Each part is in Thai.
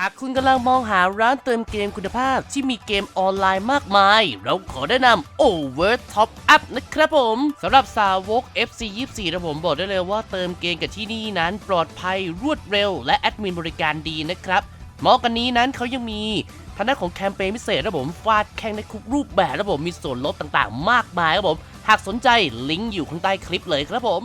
หากคุณกำลังมองหาร้านเติมเกมคุณภาพที่มีเกมออนไลน์มากมาย เราขอแนะนำ Over Top Up นะครับผมสำหรับสาวก FC 24นะผมบอกได้เลยว่าเติมเกมกับที่นี่นั้นปลอดภัยรวดเร็ว และแอดมินบริการดีนะครับมาะกันนี้นั้นเขายังมีทางด้านของแคมเปญพิเศษนะผมฟาดแข่งในทุกรูปแบบนะผมมีส่วนลดต่างๆ มากมายครับผม หากสนใจลิงก์อยู่ข้างใต้คลิปเลยครับผม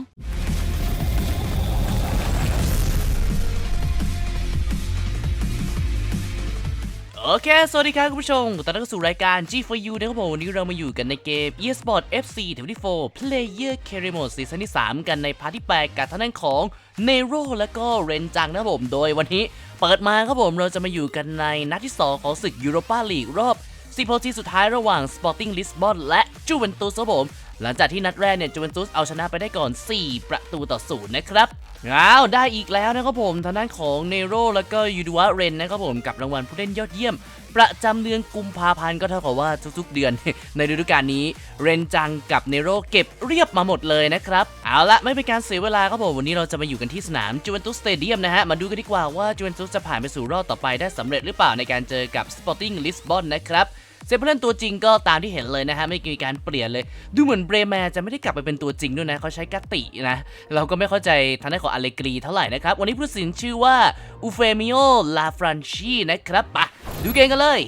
โอเค สวัสดีครับคุณผู้ชมตอนรับเข้าสู่รายการ G4U นะครับผมวันนี้เรามาอยู่กันในเกม eSport FC 24 Player Carry Mode ซีซั่นที่ 3 กันในพาร์ทที่ 8 กับทางด้านของ Nero และก็เรนจังนะครับผม โดยวันนี้เปิดมาครับผมเราจะมาอยู่กันในนัดที่ 2 ของศึก Europa League รอบ 16 ทีสุดท้ายระหว่าง Sporting Lisbon และ Juventus ครับผม หลังจากที่นัดแรกเนี่ยจูเวนตุสเอาชนะไปได้ก่อน 4 ประตูต่อศูนย์นะครับ อ้าวได้อีกแล้วนะครับผมทางด้านของเนโรแล้วก็ยูดูวเรนนะครับผมกับรางวัลผู้เล่นยอดเยี่ยม ประจำเดือนกุมภาพันธ์ก็เท่ากับว่าทุกๆเดือน ในฤดูกาลนี้เรนจังกับเนโรเก็บเรียบมาหมดเลยนะครับเอาละไม่เป็นการเสียเวลาครับผมวันนี้เราจะมาอยู่กันที่สนามจูเวนตุสสเตเดียมนะฮะมาดูกันดีกว่าว่าจูเวนตุสจะผ่านไปสู่รอบต่อไปได้สำเร็จหรือเปล่าในการเจอกับ Sporting Lisbon นะครับ เซนผู้เล่นตัวจริงก็ตามที่เห็นเลยนะฮะไม่มีการเปลี่ยนเลย ดูเหมือนเบรแมนจะไม่ได้กลับไปเป็นตัวจริงด้วยนะเขาใช้กตินะเราก็ไม่เข้าใจทางด้านของอเลกรีเท่าไหร่นะครับวันนี้ผู้สินชื่อว่าอูเฟมิโอลาฟรานชีนะครับปะดูเกมกันเลย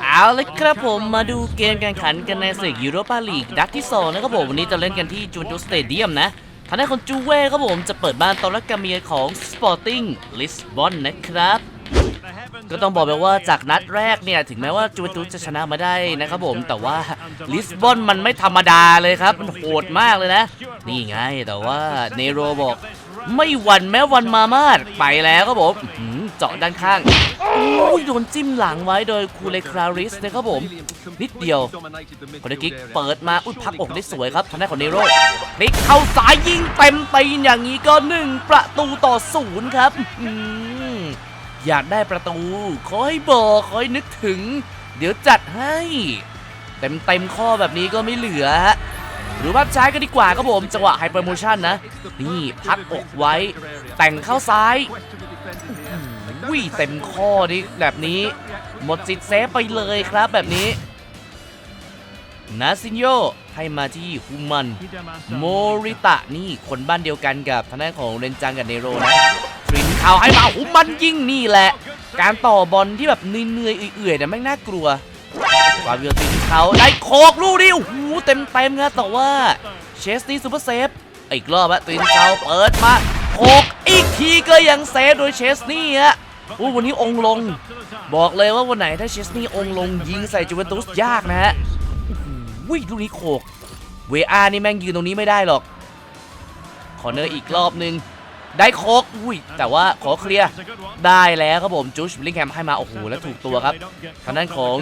เอาเลยครับผมมาดูเกมการขันกันในศึกยูโรปาลีกดักที่2นะครับผมวันนี้จะเล่นกันที่จูนตูสเตเดียมนะทางด้านของจูเว่ครับผมจะเปิดบ้านตอนรับกาเมียของ Sporting Lisbon นะครับ ก็ต้องบอกไปว่าจากนัดแรกเนี่ย ถึงแม้ว่าจูเวนตุสจะชนะมาได้นะครับผม แต่ว่าลิสบอนมันไม่ธรรมดาเลยครับ มันโหดมากเลยนะ นี่ไง แต่ว่าเนโรบอก ไม่หวั่นแม้วันมามาดไปแล้วครับผมเจาะด้านข้างโอ้ยโดนจิ้มหลังไว้โดยคูเลคราริสนะครับผม นิดเดียวคนกิกเปิดมาอุ้ยพักอกได้สวยครับทางด้านของเนโรพลิกเข้าซ้ายยิงเต็มตีนอย่างนี้ก็หนึ่งประตูต่อศูนย์ครับ อยากได้ประตูขอให้บอกขอให้นึกถึง เดี๋ยวจัดให้ เต็มเต็มข้อแบบนี้ก็ไม่เหลือฮะหรือว่าใช้กันดีกว่าครับผม จังหวะไฮเปอร์โมชั่นนะ นี่พักอกไว้ แต่งเข้าซ้ายวิ่เต็มข้อนี้แบบนี้ หมดสิทธิ์เซฟไปเลยครับแบบนี้นาซินโย ให้มาที่ฮุมันโมริตะนี่คนบ้านเดียวกันกับทางด้านของเรนจังกับเนโรนะทรินเขาให้มาฮุมันยิงนี่แหละ การต่อบอลที่แบบเหนื่อยๆเอื่อยๆเนี่ยแม่งน่ากลัวฟาเวียลตินเขาได้โคกลูกดิโอ้โหเต็มเต็มๆครับแต่ว่าเชสนี่ซูเปอร์เซฟอีกรอบอะตินเขาเปิดมาโคกอีกทีก็ยังเซฟโดยเชสนี่ฮะโอ้วันนี้องค์ลง บอกเลยว่าวันไหนถ้าเชสนี่องค์ลงยิงใส่จูเวนตุสยากนะฮะ วิ่งลูกนี้โขกเวอานี่แม่งยืนตรงนี้ไม่ได้หรอก คอร์เนอร์อีกรอบนึง ได้โคกอุ้ย แต่ว่าขอเคลียร์ได้แล้วครับผมจูชบลิงแฮมให้มา โอ้โห แล้วถูกตัวครับทางด้านของ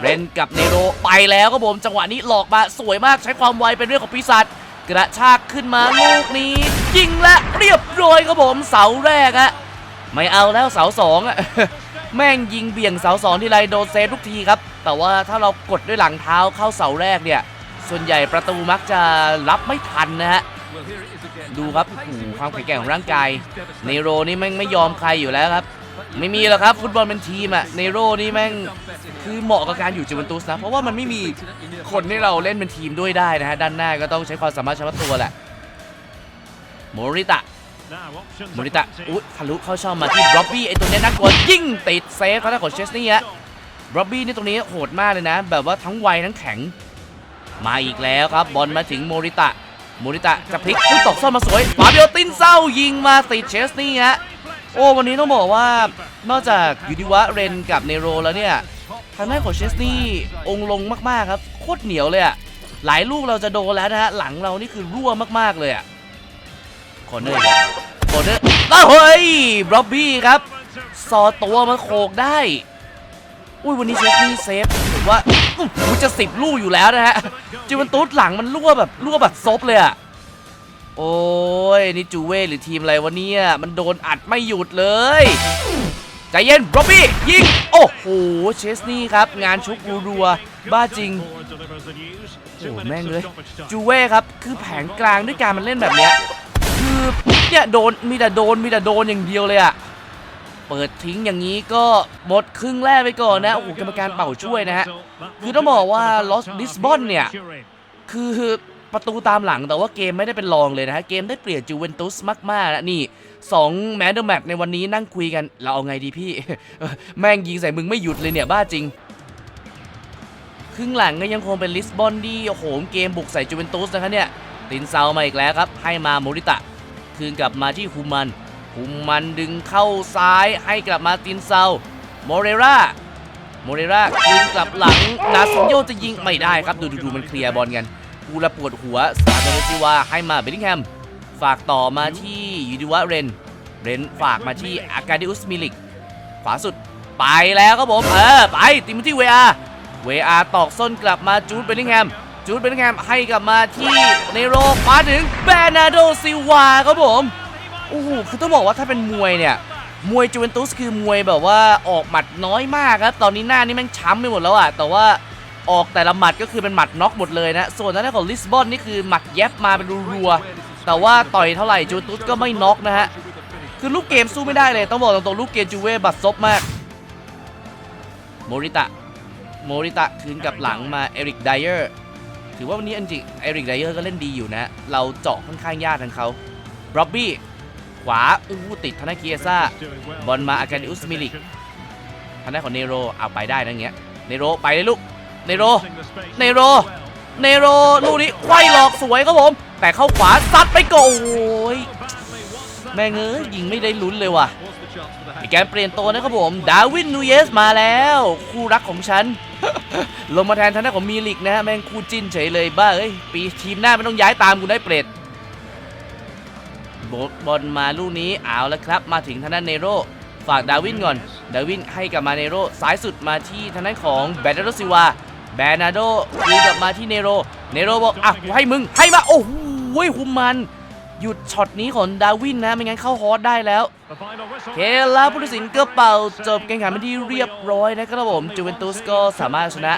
เรนกับเนโรไปแล้วครับผม จังหวะนี้หลอกมาสวยมากใช้ความไวเป็นเรื่องของปีศาจกระชากขึ้นมาลูกนี้ ยิงและเรียบร้อยครับผมเสาแรกอะไม่เอาแล้วเสาสองอะแม่งยิงเบี่ยงเสาสองที่ไรโดนเซฟทุกทีครับ แต่ว่าถ้าเรากดด้วยหลังเท้าเข้าเสาแรกเนี่ย ส่วนใหญ่ประตูมักจะรับไม่ทันนะฮะดูครับโอ้โหความแข็งแกร่งของร่างกายเนโรนี่แม่งไม่ยอมใครอยู่แล้วครับ ไม่มีหรอกครับฟุตบอลเป็นทีมอะเนโรนี่แม่งคือเหมาะกับการอยู่จูเวนตุสนะ เพราะว่ามันไม่มีคนให้เราเล่นเป็นทีมด้วยได้นะฮะด้านหน้าก็ต้องใช้ความสามารถเฉพาะตัวแหละโมริตะโมริตะอุ๊ยทะลุเข้าช่องมาที่บล็อบบี้ไอตัวเนี้ยนักกวยิ่งติดเซฟเขาได้ของเชสนี่ฮะ บล็อบบี้นี่ตรงนี้โหดมากเลยนะ แบบว่าทั้งไวทั้งแข็ง มาอีกแล้วครับ บอลมาถึงโมริตะ โมริตะจะพลิกอุ๊ยตกซ่อมมาสวยฟาเบียตินเศร้ายิงมาติดเชสนี่ฮะโอ้วันนี้ต้องบอกว่านอกจากยูดิวะเรนกับเนโรแล้วเนี่ยทางด้านของเชสนี่องลงมากๆครับโคตรเหนียวเลยอะหลายลูกเราจะโดนแล้วนะฮะหลังเรานี่คือรั่วมากๆเลยอะคอเนอร์คอเนอร์อ้าวเฮ้ยบล็อบบี้ครับซอตัวมาโขกได้ อุ้ยวันนี้เชสนี่เซฟผมว่าอู้จะสิบลูกอยู่แล้วนะฮะจิวันตูดหลังมันรั่วแบบรั่วแบบซบเลยอะโอ้ยนี่จูเว่หรือทีมอะไรวะเนี่ยมันโดนอัดไม่หยุดเลยใจเย็นบล็อบบี้ยิง โอ้โหเชสนี่ครับ งานชุกรัวๆบ้าจริงโอ้โหแม่งเลยจูเว่ครับ คือแผงกลางด้วยการมันเล่นแบบเนี้ยคือเนี่ยโดนมีแต่โดนมีแต่โดนอย่างเดียวเลยอะ เปิดทิ้งอย่างนี้ก็หมดครึ่งแรกไปก่อนนะ โอ้โหกรรมการเป่าช่วยนะฮะ คือต้องบอกว่าลอสลิสบอนเนี่ย คือประตูตามหลังแต่ว่าเกมไม่ได้เป็นรองเลยนะฮะ เกมได้เปรียบจูเวนตุสมากๆนะนี่สองแมนเดอร์แมตในวันนี้นั่งคุยกัน เราเอาไงดีพี่ แม่งยิงใส่มึงไม่หยุดเลยเนี่ยบ้าจริงครึ่งหลังก็ยังคงเป็นลิสบอนที่โอ้โหเกมบุกใส่จูเวนตุสนะครับเนี่ยตินเซามาอีกแล้วครับ ให้มาโมริตะ คืนกลับมาที่ฮุมัน ฮุมมันดึงเข้าซ้ายให้กลับมาตินเซาโมเรราโมเรราคืนกลับหลังนาซิโยจะยิงไม่ได้ครับ ดูดูดูมันเคลียร์บอลกันกูละปวดหัวสาดเนซิวาให้มาเบลลิงแฮม ฝากต่อมาที่ยูดิวะเรน เรนฝากมาที่อากาดิอุสมิลิก ขวาสุดไปแล้วครับผม เออ ไปติมที่เวอาเวอาตอกส้นกลับมาจูดเบลลิงแฮม จูดเบลลิงแฮมให้กลับมาที่เนโรมาถึงแบรนาโดซิวาครับผม โอ้โหคือต้องบอกว่าถ้าเป็นมวยเนี่ย มวยจูเวนตุสคือมวยแบบว่าออกหมัดน้อยมากครับ ตอนนี้หน้านี่แม่งช้ำไปหมดแล้วอะแต่ว่าออกแต่ละหมัดก็คือเป็นหมัดน็อกหมดเลยนะ ส่วนทางด้านของลิสบอนนี่คือหมัดแยบมาเป็นรัวๆ แต่ว่าต่อยเท่าไหร่จูเวนตุสก็ไม่น็อกนะฮะ คือลูกเกมสู้ไม่ได้เลย ต้องบอกตรงๆลูกเกมจูเว่บัดซบมาก โมริตะ โมริตะคืนกับหลังมาเอริกไดเออร์ ถือว่าวันนี้อันจิเอริกไดเออร์ก็เล่นดีอยู่นะ เราเจาะค่อนข้างยากทางเขาร็อบบี้ ขวาอู้ติดธนาเกียซ่าบอลมาอาการดิอุสมิลิกทางด้าของเนโรเอาไปได้นะอย่างเงี้ยเนโรไปเลยลูกเนโรเนโรเนโรลูกนี้ไขว้หลอกสวยครับผม แต่เข้าขวาซัดไปก่อนโอ้ยแม่งเอ้ยยิงไม่ได้ลุ้นเลยว่ะมีการเปลี่ยนตัวนะครับผม ดาวินนูเยสมาแล้ว คู่รักของฉัน ลงมาแทนทางด้านของมีลิกนะฮะแม่งคู่จิ้นเฉยเลยบ้าเอ้ยปีทีมหน้าไม่ต้องย้ายตามกูได้เปรต บทบอลมาลูกนี้เอาแล้วครับ มาถึงทางด้านเนโรฝากดาวินก่อน ดาวินให้กับมาเนโรซ้ายสุดมาที่ทางด้านของแบนนาโดซิวาแบนนาโดคืนกลับมาที่เนโร เนโรบอกอะให้มึงให้มาโอ้โหหุมมัน หยุดช็อตนี้ของดาวินนะไม่งั้นเข้าฮอตได้แล้วเคลาผู้ตัดสินก็เป่าจบการแข่งขันเป็นที่เรียบร้อยนะครับผมจูเวนตุสก็สามารถชนะ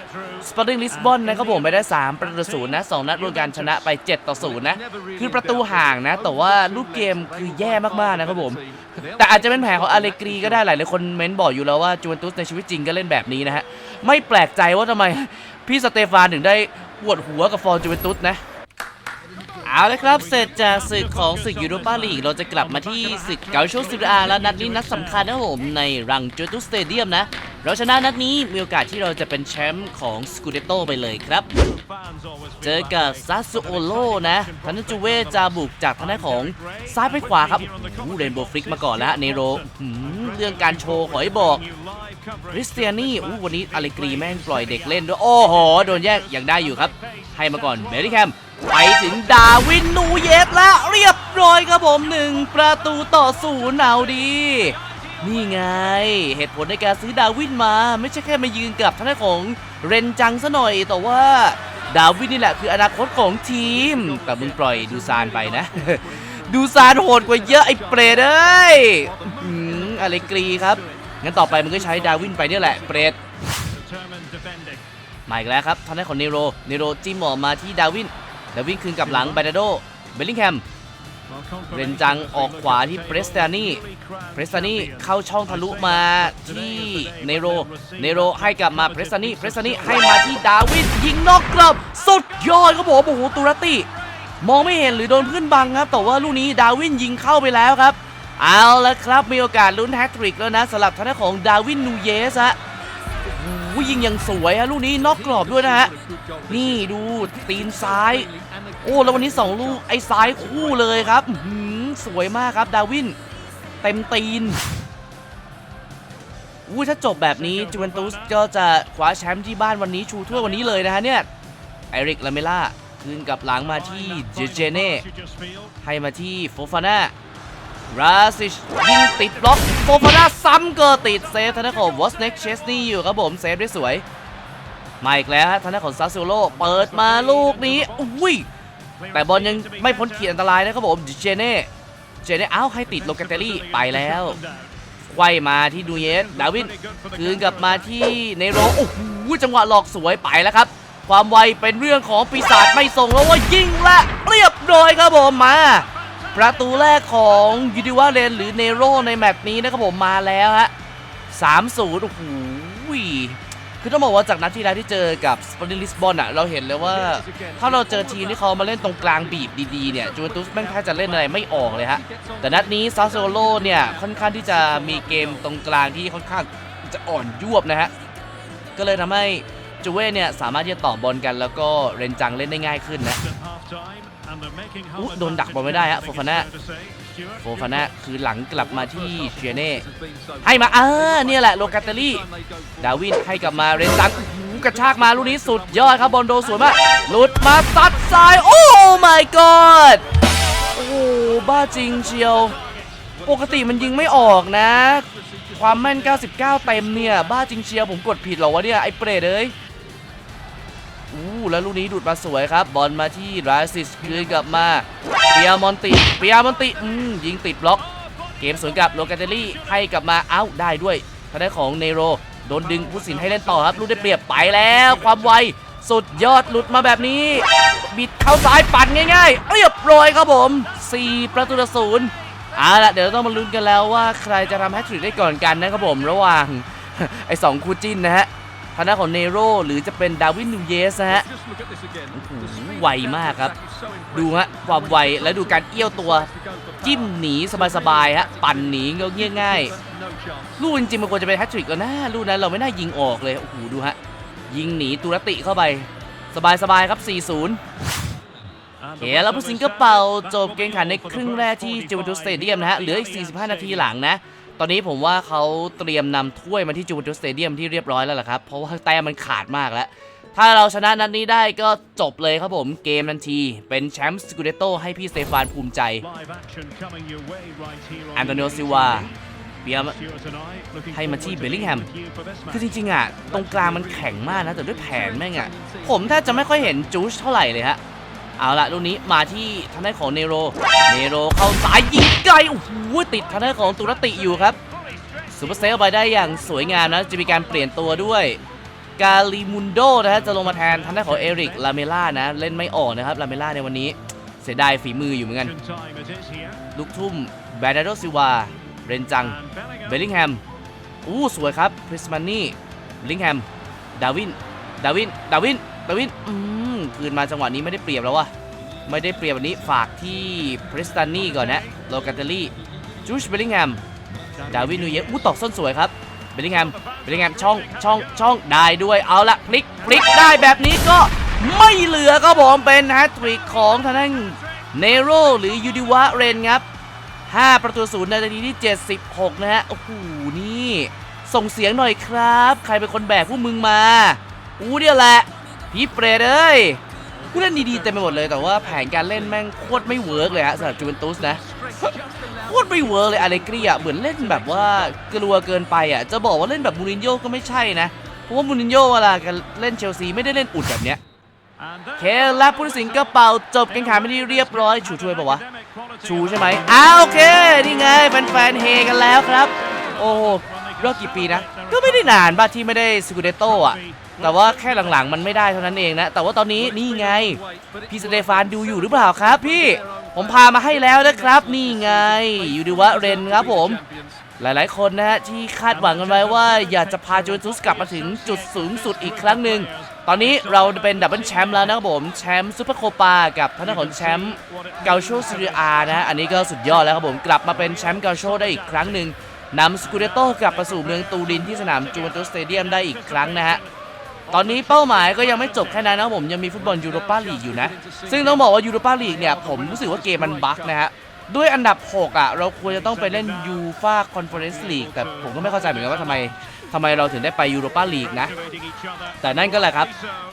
สปอร์ติ้งลิสบอนนะครับผมไปได้ 3 ประตูศูนย์นะสองนัดรวมกันชนะไป 7 ต่อ0นะคือประตูห่างนะ แต่ว่าลูกเกมคือแย่มากๆนะครับผม แต่อาจจะเป็นแผนของอาเลกรีก็ได้หลายหลายคนเม้นบอกอยู่แล้วว่าจูเวนตุสในชีวิตจริงก็เล่นแบบนี้นะฮะไม่แปลกใจว่าทำไมพี่สเตฟานถึงได้ปวดหัวกับฟอร์จูเวนตุสนะ เอาละครับ เสร็จจากศึกของศึกยูโรปาลีกเราจะกลับมาที่ศึกเกาโชซิราและนัดนี้นัดสำคัญนะผมในรังจูตุสเตเดียมนะ เราชนะนัดนี้มีโอกาสที่เราจะเป็นแชมป์ของสกูเดโตไปเลยครับ เจอกับซาสุโอโลนะทันจูเวจะบุกจากทางด้านของซ้ายไปขวาครับอู้เรนโบว์ฟลิกมาก่อนแล้วเนโรหืมเรื่องการโชว์ขอให้บอกคริสเตียนี่อู้วันนี้อาเลกรีแม่งปล่อยเด็กเล่นด้วยโอ้โหโดนแยกยังได้อยู่ครับ ให้มาก่อนเบลลี่แคม ไปถึงดาวินนูเยสแล้วเรียบร้อยครับผมหนึ่งประตูต่อศูนย์เอาดีนี่ไง เหตุผลในการซื้อดาวินมา ไม่ใช่แค่มายืนกับทางด้านของเรนจังซะหน่อย แต่ว่าดาวินนี่แหละคืออนาคตของทีม แต่มึงปล่อยดูซานไปนะ ดูซานโหดกว่าเยอะไอ้เปรตเอ้ยอืมอาเลกรีครับ งั้นต่อไปมึงก็ใช้ดาวินไปนี่แหละเปรตมาอีกแล้วครับทางด้านของเนโรเนโรจิ้มออมาที่ดาวิน ดาวินคืนกลับหลังไบนาโด เบลลิงแฮม เรนจังออกขวาที่เปรสตานี่เปรสตานี่เข้าช่องทะลุมาที่เนโร เนโรให้กลับมาเปรสตานี่เปรสตานี่ให้มาที่ดาวินยิงนอกกรอบสุดยอดครับผมโอ้โหตุรติ มองไม่เห็นหรือโดนเพื่อนบังครับ แต่ว่าลูกนี้ดาวินยิงเข้าไปแล้วครับ เอาละครับมีโอกาสลุ้นแฮตทริกแล้วนะสำหรับทางด้านของดาวินนูเยสฮะ ยิงอย่างสวยฮะลูกนี้นอกกรอบด้วยนะฮะนี่ดูตีนซ้าย โอ้แล้ววันนี้2ลูกไอ้ซ้ายคู่เลยครับหือสวยมากครับดาวิน เต็มตีนอู้ถ้าจบแบบนี้จูเวนตุสก็จะคว้าแชมป์ที่บ้านวันนี้ชูถ้วยวันนี้เลยนะฮะเนี่ยไอริกลาเมล่าคืนกับหลังมาที่เจเจเน่ให้มาที่โฟฟาน่า ราซิชยิงติดบล็อกโฟฟาน่าซ้ำเกิดติดเซฟทางด้าของวอสเน็กเชสนี่อยู่ครับผมเซฟได้สวยมาอีกแล้วฮะทางด้านของซาซิโลเปิดมาลูกนี้อุ้ยแต่บอลยังไม่พ้นขีดอันตรายนะครับผมเจเน่เจเน่เอ้าให้ติดโลกาเตลี่ไปแล้วไขว้มาที่ดูเยสดาวินคืนกลับมาที่เนโรโอ้โหจังหวะหลอกสวยไปแล้วครับ ความไวเป็นเรื่องของปีศาจไม่ส่งแล้วว่ายิงและเรียบร้อยครับผมมา ประตูแรกของยูดิวาเรนหรือเนโรในแมตช์นี้นะครับผมมาแล้วฮะ3-0โอ้โหคือต้องบอกว่าจากนัดที่แล้วที่เจอกับสปอร์ติ้งลิสบอนอะเราเห็นเลยว่า ถ้าเราเจอทีมที่เขามาเล่นตรงกลางบีบดีๆเนี่ยจูเวนตุสแม่งแทบจะเล่นอะไรไม่ออกเลยฮะ แต่นัดนี้ซาโซโลเนี่ยค่อนข้างที่จะมีเกมตรงกลางที่ค่อนข้างจะอ่อนยวบนะฮะ ก็เลยทำให้จูเว่เนี่ยสามารถที่จะต่อบอลกันแล้วก็เรนจังเล่นได้ง่ายขึ้นนะ อุ๊ยโดนดักบอลไม่ได้ฮะโฟฟาน่าโฟฟาน่าคือหลังกลับมาที่เชียเน่ให้มาอ่าเนี่ยแหละโลกาเตอรี่ ดาวินให้กลับมาเรนจังกระชากมาลูกนี้สุดยอดครับบอลโดสวยมากหลุดมาซัดซ้ายโอ้ my god โอ้โหบ้าจริงเชียว ปกติมันยิงไม่ออกนะ ความแม่น 99 เต็มเนี่ย บ้าจริงเชียวผมกดผิดเหรอวะเนี่ย ไอ้เปรตเอ้ย อู้แล้วลูกนี้ดูดมาสวยครับ บอลมาที่ราซิสคืนกลับมาเปียมอนติเปียมอนติอืมยิงติดบล็อก เกมสวนกลับโลกาเตลี่ให้กลับมาเอ้าได้ด้วยทางด้านของเนโรโดนดึงผู้สินให้เล่นต่อครับลูกได้เปรียบไปแล้ว ความไวสุดยอดหลุดมาแบบนี้ บิดเข้าซ้ายปั่นง่ายๆเรียบร้อยครับผม 4 ประตูต่อศูนย์เอาละเดี๋ยวต้องมาลุ้นกันแล้วว่าใครจะทำแฮตทริกได้ก่อนกันนะครับผม ระหว่างไอ้สองคู่จิ้นนะฮะางด้านของเนโรหรือจะเป็นดาวินนูเยสนะฮะโอ้โหไวมากครับ ดูฮะความไวและดูการเอี้ยวตัว จิ้มหนีสบายๆฮะปั่นหนีก็ง่ายลูกจริงๆมันควรจะเป็นแฮตทริกแล้วนะลูกนั้นเราไม่น่ายิงออกเลยโอ้โหดูฮะยิงหนีตุรติเข้าไป สบายๆครับ 4-0เฮ้แล้วผู้สิงก็เป่าจบเกมขันในครึ่งแรกที่จูเวนตุสเตเดียมนะฮะ เหลืออีก 45 นาทีหลังนะ ตอนนี้ผมว่าเขาเตรียมนำถ้วยมาที่จูเวนตุสเตเดียมที่เรียบร้อยแล้วล่ะครับ เพราะว่าแต้มมันขาดมากแล้ว ถ้าเราชนะนัดนี้ได้ก็จบเลยครับผมเกมทันที เป็นแชมป์สกูเดโตให้พี่เตฟานภูมิใจแอนโตนิโอซิวาเปียมให้มาที่เบลลิงแฮม คือจริงงๆอะ ตรงกลางมันแข็งมากนะ แต่ด้วยแผนแม่งอะ ผมแทบจะไม่ค่อยเห็นจูชเท่าไหร่เลยฮะ เอาละลูกนี้มาที่ทางด้านของเนโร เนโรเข้าสายยิงไกลโอ้โหติดทางด้านของตุรติอยู่ครับซูเปอร์เซลไปได้อย่างสวยงามนะจะมีการเปลี่ยนตัวด้วยกาลิมุนโดนะฮะจะลงมาแทนทางด้านของเอริกลาเมล่านะ เล่นไม่ออกนะครับลาเมล่าในวันนี้ เสียดายฝีมืออยู่เหมือนกัน ลูกทุ่มแบรนาโดซิวา เรนจัง เบลลิงแฮม อู้สวยครับพริสมานี่เบลลิงแฮม ดาวิน ดาวิน ดาวิน ดาวินอืม คืนมาจังหวะนี้ไม่ได้เปรียบแล้ววะไม่ได้เปรียบวันนี้ฝากที่พริสตานี่ก่อนนะโลกาเตลี่จูชเบลลิงแฮมดาวินนูเยสอู้ตอกส้นสวยครับเบลลิงแฮมเบลลิงแฮมช่องช่องช่องได้ด้วยเอาละพลิกพลิกได้แบบนี้ก็ไม่เหลือก็ผมเป็นแฮตทริกของทางด้นเนโรหรือยูดิวะเรนครับ 5 ประตูศูนย์ในนาทีที่ 76 นะฮะโอ้โหนี่ ส่งเสียงหน่อยครับ ใครเป็นคนแบกพวกมึงมา อู้เดียวแหละ พี่เปรตเอ้ยผู้เล่นดีๆเต็มไปหมดเลยแต่ว่าแผนการเล่นแม่งโคตรไม่เวิร์กเลยฮะสำหรับจูเวนตุสนะโคตรไม่เวิร์กเลยอะไรกรีอะเหมือนเล่นแบบว่ากลัวเกินไปอะจะบอกว่าเล่นแบบมูรินโญ่ก็ไม่ใช่นะเพราะว่ามูรินโญ่เวลาการเล่นเชลซีไม่ได้เล่นอุดแบบเนี้ยเคและผู้ตัดสินก็เป่าจบการแข่งขันไปที่เรียบร้อยชูถ้วยปะวะชูใช่ไหมอ้าวโอเคนี่ไงแฟนๆเฮกันแล้วครับ โอ้รอบกี่ปีนะ ก็ไม่ได้นานบ้าที่ไม่ได้สกูเดโต้อะ แต่ว่าแค่หลังๆ มันไม่ได้เท่านั้นเองนะ แต่ว่าตอนนี้นี่ไง พี่สเตฟานดูอยู่หรือเปล่าครับพี่ ผมพามาให้แล้วนะครับ นี่ไง อยู่ดีวะเรนครับผม หลายๆ คนนะฮะที่คาดหวังกันไว้ว่าอยากจะพาจูเวนตุสกลับมาถึงจุดสูงสุดอีกครั้งหนึ่ง ตอนนี้เราเป็นดับเบิลแชมป์แล้วนะครับผม แชมป์ซูเปอร์โคปากับทางด้านของแชมป์เกาโชซีเรียอานะ อันนี้ก็สุดยอดแล้วครับผม กลับมาเป็นแชมป์เกาโชได้อีกครั้งหนึ่งนำสกูเดโตกลับมาสู่เมืองตูรินที่สนามจูเวนตุสสเตเดียมได้อีกครั้งนะฮะ ตอนนี้เป้าหมายก็ยังไม่จบแค่นั้นนะผมยังมีฟุตบอลยูโรปาลีกอยู่นะ ซึ่งต้องบอกว่ายูโรปาลีกเนี่ยผมรู้สึกว่าเกมมันบั๊กนะฮะด้วยอันดับ 6 อะ เราควรจะต้องไปเล่นยูฟาคอนเฟอเรนซ์ลีกแต่ผมก็ไม่เข้าใจเหมือนกันว่าทำไมทำไมเราถึงได้ไปยูโรปาลีกนะ แต่นั่นก็แหละครับ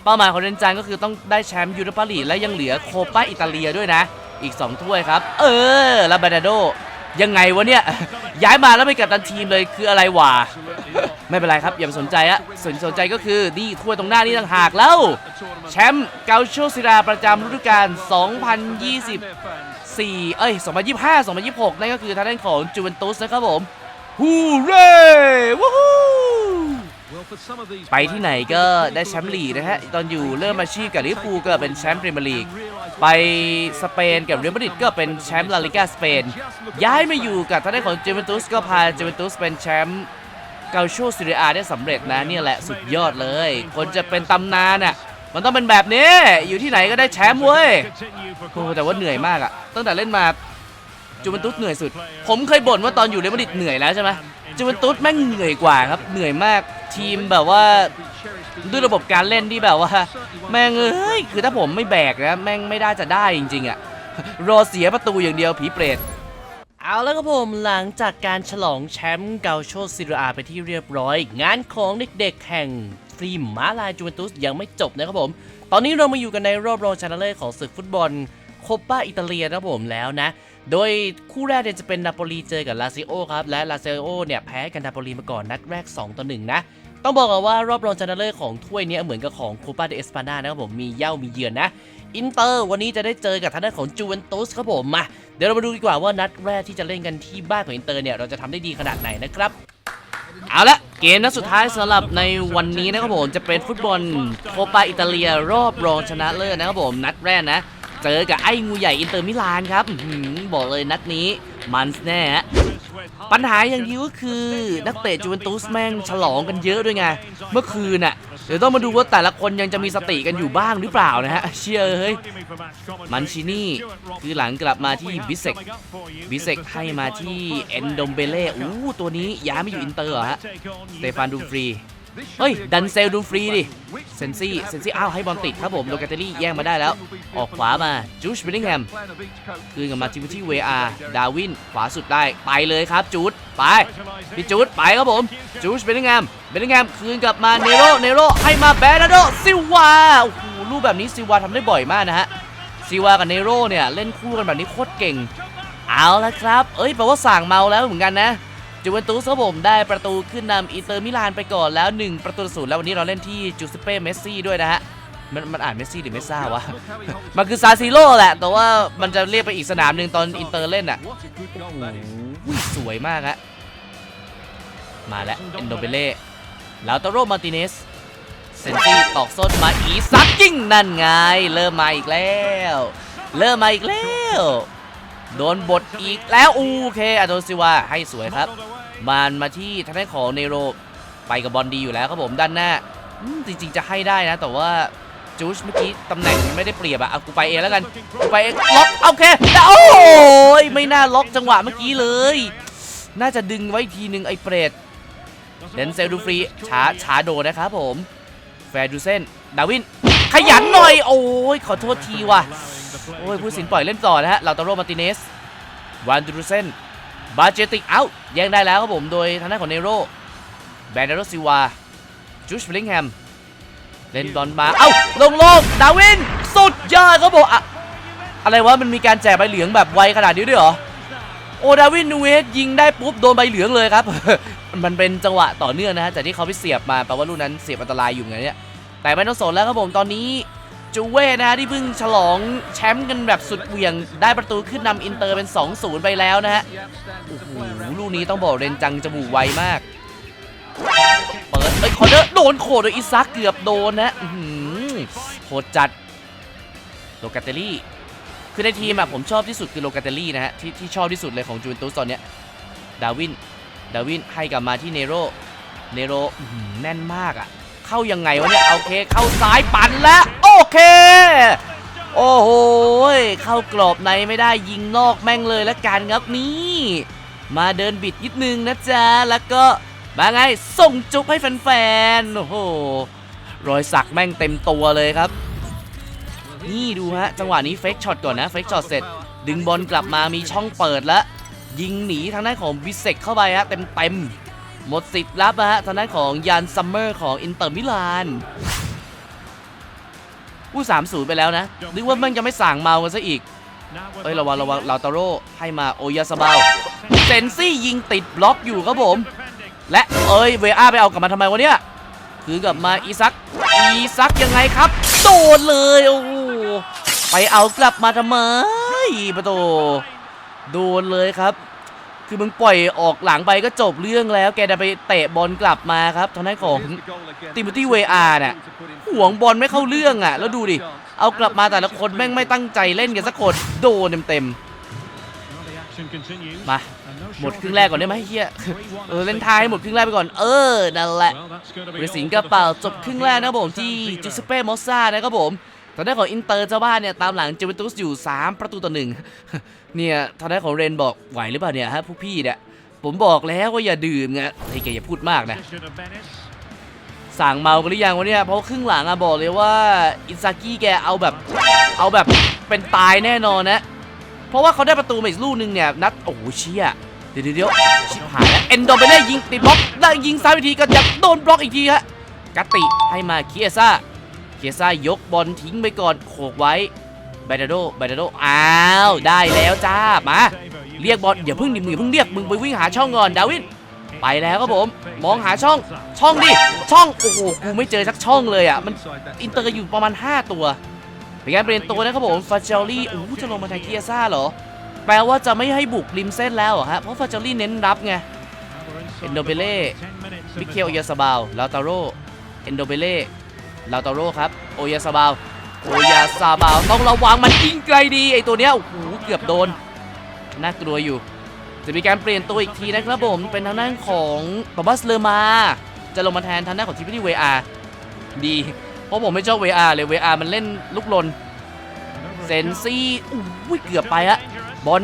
เป้าหมายของเรนจังก็คือต้องได้แชมป์ยูโรปาลีกและยังเหลือโคปาอิตาเลียด้วยนะ อีก 2 ถ้วยครับ เออ แล้วบานาโด ยังไงวะเนี่ย ย้ายมาแล้วไปกับตันทีมเลยคืออะไรวะ ไม่เป็นไรครับ อย่าไปสนใจอะสนสนใจก็คือนี่ถ้วยตรงหน้านี่ต่างหากแล้ว แชมป์เกาโชซิราประจำฤดูกาล 2024 เอ้ย 2025 2026 นั่นก็คือทางด้านของจูเวนตุสนะครับผมฮูเร่วู้ฮู้ ไปที่ไหนก็ได้แชมป์ลีกนะฮะ ตอนอยู่เริ่มอาชีพกับลิเวอร์พูลก็เป็นแชมป์พรีเมียร์ลีก ไปสเปนกับเรอัลมาดริดก็เป็นแชมป์ลาลิกาสเปน ย้ายมาอยู่กับทางด้านของเจเวนตุสก็พาเจเวนตุสเป็นแชมป์เกาโชซีเรียได้สำเร็จนะเนี่ยแหละสุดยอดเลย คนจะเป็นตำนานอะมันต้องเป็นแบบนี้ อยู่ที่ไหนก็ได้แชมป์เว้ยโอ้แต่ว่าเหนื่อยมากอะตั้งแต่เล่นมาจูเวนตุสเหนื่อยสุด ผมเคยบ่นว่าตอนอยู่เรอัลมาดริดเหนื่อยแล้วใช่ไหมจูเวนตุสแม่งเหนื่อยกว่าครับ เหนื่อยมาก ทีมแบบว่าด้วยระบบการเล่นที่แบบว่า แม่งเอ้ยคือถ้าผมไม่แบกนะแม่งไม่ได้จะได้จริงๆอะรอเสียประตูอย่างเดียวผีเปรตเอาแล้วครับผมหลังจากการฉลองแชมป์เกาโชซิรอาไปที่เรียบร้อย งานของเด็กๆแห่งฟรีม้าลายจูเวนตุสยังไม่จบนะครับผม ตอนนี้เรามาอยู่กันในรอบรองชนะเลิศของศึกฟุตบอลโคปาอิตาเลียนะครับผมแล้วนะ โดยคู่แรกเนี่ยจะเป็นนาโปลีเจอกับลาซิโอครับ และลาซิโอเนี่ยแพ้กันนาโปลีมาก่อนนัดแรก 2 ต่อ 1 นะ ต้องบอกกันว่ารอบรองชนะเลิศของถ้วยนี้เหมือนกับของโคปาเดเอสปานานะครับผมมีเย่ามีเยือนนะอินเตอร์วันนี้จะได้เจอกับทางด้านของจูเวนตุสครับผมมาเดี๋ยวเรามาดูดีกว่าว่านัดแรกที่จะเล่นกันที่บ้านของอินเตอร์เนี่ยเราจะทำได้ดีขนาดไหนนะครับเอาละเกมนัดสุดท้ายสำหรับในวันนี้นะครับผมจะเป็นฟุตบอลโคปาอิตาเลียรอบรองชนะเลิศนะครับผมนัดแรกนะ เจอกับไอ้งูใหญ่อินเตอร์มิลานครับบอกเลยนัดนี้มันแน่ ปัญหาอย่างเดียวก็คือนักเตะจูเวนตุสแม่งฉลองกันเยอะด้วยไง เมื่อคืนน่ะเดี๋ยวต้องมาดูว่าแต่ละคนยังจะมีสติกันอยู่บ้างหรือเปล่านะฮะเชื่อเฮ้ยมันชินี่คือหลังกลับมาที่บิเซกบิเซกให้มาที่เอนดอมเบเล่อู้ตัวนี้ย้ายมาอยู่อินเตอร์เหรอฮะสเตฟานดูฟรี เฮ้ย ดันเซลดูฟรีดิ เซนซี่ เซนซี่ อ้าว ให้บอลติดครับผม โลกาเตอรี่แย่งมาได้แล้ว ออกขวามาจูชเบลลิงแฮม คืนกลับมาทิมที่เวอาดาวิน ขวาสุดได้ ไปเลยครับจูดไป พี่จูดไปครับผม จูชเบลลิงแฮม เบลลิงแฮม คืนกลับมาเนโร เนโร ให้มาแบรนาโดซิวาโอ้โหรูปแบบนี้ซิวาทำได้บ่อยมากนะฮะ ซิวากับเนโรเนี่ยเล่นคู่กันแบบนี้โคตรเก่ง เอาละครับ เอ้ยแปลว่าสั่งเมาแล้วเหมือนกันนะ จูเวนตุสครับผมได้ประตูขึ้นนำอินเตอร์มิลานไปก่อนแล้ว 1 ประตูศูนย์แล้ววันนี้เราเล่นที่จูเซเป้เมสซี่ด้วยนะฮะมันมันอ่านเมสซี่หรือเมซ่าวะ มันคือซาซิโร่แหละ แต่ว่ามันจะเรียกไปอีกสนามหนึ่งตอนอินเตอร์เล่นอะโอ้สวยมากฮะมาแล้วเอนโดเบเล่ลาวตโรมาร์ติเนสเซนซี่ตอกส้นมาอีซักกิ้งนั่นไง เริ่มมาอีกแล้ว เริ่มมาอีกแล้ว โดนบทอีกแล้วโอเคอาโดซิวาให้สวยครับมันมาที่ทางด้านของเนโรไปกับบอลดีอยู่แล้วครับผมด้านหน้าจริง ๆ จะให้ได้นะ แต่ว่าจูชเมื่อกี้ตำแหน่งไม่ได้เปรียบอะเอากูไปเองแล้วกันกูไปเองล็อกโอเคโอ้ยไม่น่าล็อกจังหวะเมื่อกี้เลย น่าจะดึงไว้อีกทีนึงไอ้เปรตเดนเซลดูฟรีช้าช้าโดนนะครับผม แฟร์ดูเซนดาวิน ขยันหน่อย โอ้ยขอโทษทีว่ะ โอ้ยผู้สินปล่อยเล่นต่อนะฮะลาตาโรมาติเนสวานดูรุเซนบาเจติกเอาแย่งได้แล้วครับผมโดยทางด้านของเนโรแบนเดโรซิวาจูชบลิงแฮมเล่นบอลมาเอ้าลงโลกดาวินสุดยอดครับผมอะอะไรวะมันมีการแจกใบเหลืองแบบไวขนาดนี้ด้วยเหรอโอดาวินนูเวสยิงได้ปุ๊บโดนใบเหลืองเลยครับ มันเป็นจังหวะต่อเนื่องนะฮะจากที่เขาไปเสียบมาแปลว่าลูกนั้นเสียบอันตรายอยู่ไงเนี่ยแต่ไม่ต้องสนแล้วครับผมตอนนี้ จูเว่นะฮะที่เพิ่งฉลองแชมป์กันแบบสุดเหวี่ยง ได้ประตูขึ้นนำอินเตอร์เป็น 2-0 ไปแล้วนะฮะโอ้โหลูกนี้ต้องบอกเรนจังจมูกไวมาก เปิดเอ้ยคอร์เนอร์โดนโขดโดยอิซักเกือบโดนนะหือโหดจัดโลกาเตลี่คือในทีมอะผมชอบที่สุดคือโลกาเตลี่นะฮะที่ที่ชอบที่สุดเลยของจูเวนตุสตอนเนี้ยดาวินดาวินให้กลับมาที่เนโรเนโรแน่นมากอะเข้ายังไงวะเนี่ย โอเค เข้าซ้ายปั่นแล้ว เค โอ้โหเข้ากรอบในไม่ได้ยิงนอกแม่งเลยละกันครับนี่ มาเดินบิดนิดนึงนะจ๊ะ แล้วก็มาไงส่งจุ๊บให้แฟนๆ โอ้โห รอยสักแม่งเต็มตัวเลยครับ นี่ดูฮะ จังหวะนี้เฟกช็อตก่อนนะ เฟกช็อตเสร็จ ดึงบอลกลับมามีช่องเปิดแล้ว ยิงหนีทางด้านของบิเซกเข้าไปฮะเต็มเต็มๆหมดสิทธิ์รับนะฮะทางด้านของยันซัมเมอร์ของอินเตอร์มิลาน ผู้สามศูนย์ไปแล้วนะนึกว่ามันจะไม่สั่งเมากันซะอีกเอ้ยระวังระวังลาตาโร่ให้มาโอยาสบาลเซนซี่ยิงติดบล็อกอยู่ครับผม และเอ้ยเวอาไปเอากลับมาทำไมวะเนี่ยคือกลับมาอีซักอีซักยังไงครับโดนเลยโอ้โหไปเอากลับมาทำไมประตูโดนเลยครับ คือมึงปล่อยออกหลังไปก็จบเรื่องแล้วแกจะไปเตะบอลกลับมาครับทางด้านของติม o ตี้เวอาร์น่ะห่วงบอลไม่เข้าเรื่องอะ แล้วดูดิ เอากลับมาแต่ละคนแม่งไม่ตั้งใจเล่นกันสักคนโดนเต็มๆมาหมดครึ่งแรกก่อนได้ไหมเฮียเออเล่นท้ายให้หมดครึ่งแรกไปก่อน เออ นั่นแหละบริสิงห์กระเป๋าจบครึ่งแรกนะครับผมที่จิสเป้มอสซานะครับผม ทางด้านของอินเตอร์เจ้าบ้านเนี่ยตามหลังเจเวนตุสอยู่ 3 ประตูต่อหนึ่งเนี่ยทางด้านของเรนบอกไหวหรือเปล่าเนี่ยฮะพวกพี่เนี่ยผมบอกแล้วว่าอย่าดื่มไงเฮ้แกอย่าพูดมากนะสั่งเมากันหรือยังวะเนี่ยเพราะครึ่งหลังอะบอกเลยว่าอินซากิแกเอาแบบเอาแบบเป็นตายแน่นอนนะ เพราะว่าเขาได้ประตูมาอีกลูกนึงเนี่ยนัดโอ้โหเชี่ยเดี๋ยวเดี๋ยวเดี๋ยวชิบหายแล้วเอนโดเบเล่ยิงติดบล็อกแล้วยิงซ้ายอีกทีก็จะโดนบล็อกอีกทีฮะกัตติให้มาเคียซ่า เคียซ่ายกบอลทิ้งไปก่อนโขกไว้ไบดาโดไบดาโดอ้าวได้แล้วจ้ามาเรียกบอลอย่าเพิ่งดิมึงอย่าเพิ่งเรียกมึงไปวิ่งหาช่องก่อนดาวินไปแล้วครับผม มองหาช่องช่องดิช่องโอ้โหกูไม่เจอสักช่องเลยอะมันอินเตอร์อยู่ประมาณ 5 ตัวเป็นการเปลี่ยนตัวนะครับผมฟาเจลลี่โอ้จะลงมาแทนเคียซ่าเหรอ แปลว่าจะไม่ให้บุกริมเส้นแล้วฮะเพราะฟาเจลลี่เน้นรับไงเอนโดเบเล่มิเคลยาซาบาลลาตาโรเอนโดเบเล่ ลาตาโรครับ โอยาซาบาโอยาซาบาต้องระวังมันยิงไกลดีไอตัวเนี้ยโอ้โหเกือบโดน น่ากลัวอยู่ จะมีการเปลี่ยนตัวอีกทีนะครับผม เป็นทางด้านของบาบัสเลอมา จะลงมาแทนทางด้านของทีมที่เวอาดี เพราะผมไม่ชอบเวอาเลยเวอามันเล่นลุกลนเซนซี่อุ้ยเกือบไปฮะบอล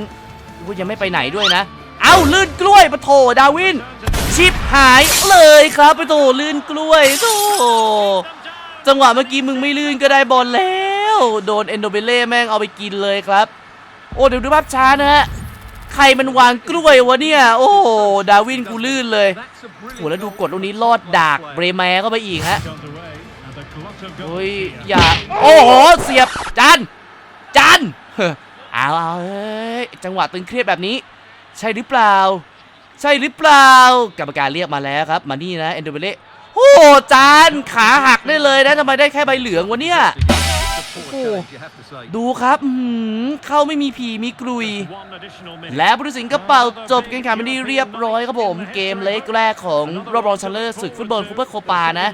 อุ้ยยังไม่ไปไหนด้วยนะ เอ้าลื่นกล้วยปะโถดาวิน ชิปหายเลยครับปะโถลื่นกล้วยโถ จังหวะเมื่อกี้มึงไม่ลื่นก็ได้บอลแล้ว โดนเอนโดเบเล่แม่งเอาไปกินเลยครับ โอ้เดี๋ยวดูภาพช้านะฮะใครมันวางกล้วย วะเนี่ย โอ้โหดาวินกูลื่นเลยโอ้แล้วดูกดตรงนี้ลอดดากเบรแมร์เข้าไปอีกฮะโอ้ยอย่า โอ้โห เสียบจันจันเฮ้อเอาเอาเฮ้ยจังหวะตึงเครียดแบบนี้ ใช่หรือเปล่า ใช่หรือเปล่ากรรมการเรียกมาแล้วครับ มานี่นะเอนโดเบเล่ โอ้จานขาหักได้เลยนะทำไมได้แค่ใบเหลืองวะเนี่ย โอ้ดูครับอื้อหือเข้าไม่มีผีมีกลุย และผู้ตัดสินกระเป๋าจบการแข่งขันไปนที่เรียบร้อยครับผม เกมเล็กแรกของรอบรองชนะเลิศศึกฟุตบอลคูเปอร์โคปานะ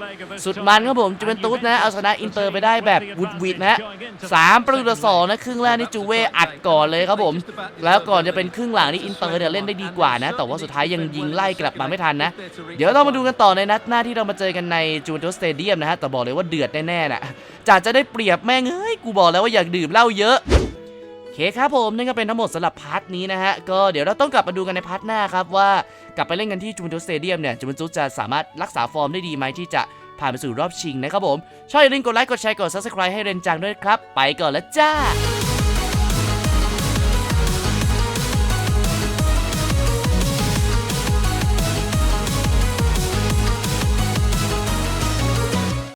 สุดมันครับผมจูเวนตุสนะเอาชนะอินเตอร์ไปได้แบบวุดวิดนะฮะสามประตูต่อสองนะครึ่งแรกนี่จูเว่อัดก่อนเลยครับผม แล้วก่อนจะเป็นครึ่งหลังนี่อินเตอร์เนี่ยเล่นได้ดีกว่านะ แต่ว่าสุดท้ายยังยิงไล่กลับมาไม่ทันนะ เดี๋ยวเรามาดูกันต่อในนัดหน้าที่เรามาเจอกันในจูเวนตุสสเตเดียมนะฮะแต่บอกเลยว่าเดือดแน่ๆนะจ่าจะได้เปรียบแม่งเอ้ยกูบอกแล้วว่าอยากดื่มเหล้าเยอะเคครับผมนั่นก็เป็นทั้งหมดสำหรับพาร์ทนี้นะฮะ ก็เดี๋ยวเราต้องกลับมาดูกันในพาร์ทหน้าครับว่ากลับไปเล่นกันที่จูเวนตุสสเตเดียมเนี่ยจูเวนตุสจะสามารถรักษาฟอร์มได้ดีไหมที่จะผ่านไปสู่รอบชิงนะครับผมช่วยอย่าลืมกดไลค์กดแชร์กด subscribe ให้เรนจังด้วยครับ ไปก่อนแล้วจ้า